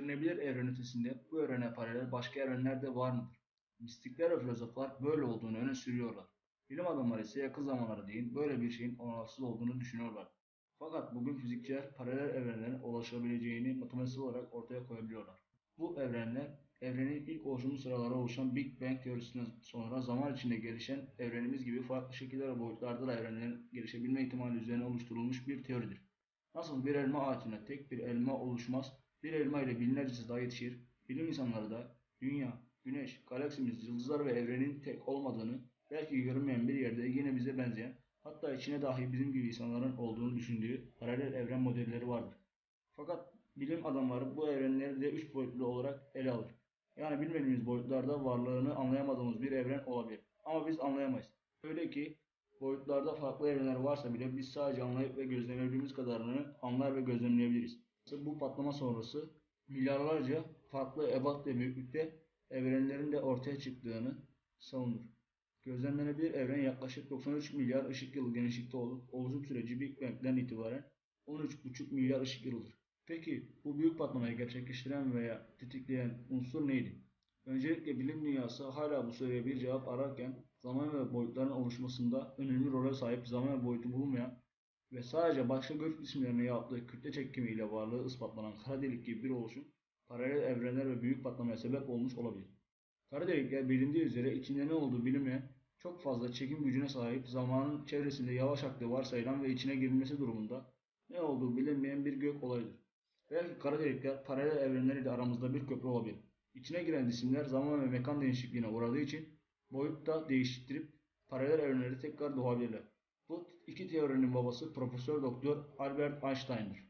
Görünebilir evren ötesinde bu evrene paralel başka evrenler de var mıdır? Mistikler ve filozoflar böyle olduğunu öne sürüyorlar. Bilim adamları ise yakın zamanlarda değil böyle bir şeyin olasılıksız olduğunu düşünüyorlar. Fakat bugün fizikçiler paralel evrenlerin ulaşabileceğini matematiksel olarak ortaya koyabiliyorlar. Bu evrenler evrenin ilk oluşumu sıraları oluşan Big Bang teorisinden sonra zaman içinde gelişen evrenimiz gibi farklı şekiller ve boyutlarda da evrenlerin gelişebilme ihtimali üzerine oluşturulmuş bir teoridir. Nasıl bir elma ağacına tek bir elma oluşmaz, bir elma ile binlercesi daha yetişir, bilim insanları da dünya, güneş, galaksimiz, yıldızlar ve evrenin tek olmadığını, belki görünmeyen bir yerde yine bize benzeyen, hatta içine dahi bizim gibi insanların olduğunu düşündüğü paralel evren modelleri vardır. Fakat bilim adamları bu evrenleri de üç boyutlu olarak ele alır. Yani bilmediğimiz boyutlarda varlığını anlayamadığımız bir evren olabilir. Ama biz anlayamayız. Öyle ki boyutlarda farklı evrenler varsa bile biz sadece anlayıp ve gözlemleyebildiğimiz kadarını anlar ve gözlemleyebiliriz. Bu patlama sonrası milyarlarca farklı ebat ve büyüklükte evrenlerin de ortaya çıktığını savunur. Gözlemlenebilir evren yaklaşık 93 milyar ışık yılı genişlikte olup oluşum süreci Big Bang'den itibaren 13,5 milyar ışık yılıdır. Peki bu büyük patlamayı gerçekleştiren veya tetikleyen unsur neydi? Öncelikle bilim dünyası hala bu soruya bir cevap ararken zaman ve boyutların oluşmasında önemli role sahip zaman ve boyutu bulunmayan ve sadece başka gök cisimlerine yaptığı kütle çekimiyle varlığı ispatlanan kara delik gibi bir oluşum paralel evrenler ve büyük patlamaya sebep olmuş olabilir. Kara delikler bilindiği üzere içinde ne olduğu bilinmeyen çok fazla çekim gücüne sahip zamanın çevresinde yavaş aktığı varsayılan ve içine girilmesi durumunda ne olduğu bilinmeyen bir gök olayıdır. Belki kara delikler paralel evrenleriyle aramızda bir köprü olabilir. İçine giren cisimler zaman ve mekan değişikliğine uğradığı için boyutta değiştirip paralel evrenleri tekrar doğabilirler. Bu iki teorinin babası Profesör Doktor Albert Einstein'dır.